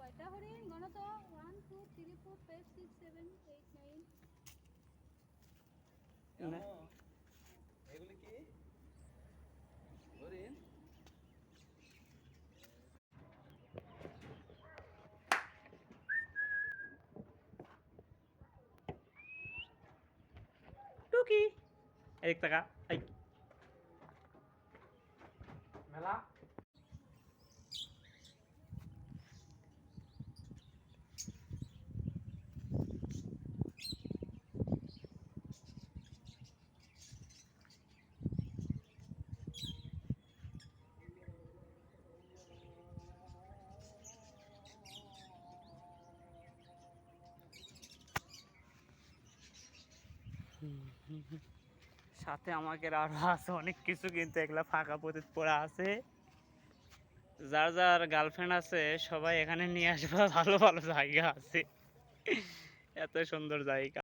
কয়টা হরিণ গণ তো one two three four five six seven eight nine. এগুলি কি? হরিণ? টুকি। এক টাকা সাথে আমাকে আরও আছে, অনেক কিছু কিন্তু এগুলা ফাঁকা পতিত পড়া আছে। যার যার গার্লফ্রেন্ড আছে, সবাই এখানে নিয়ে আসবে, ভালো ভালো জায়গা আছে। এত সুন্দর জায়গা।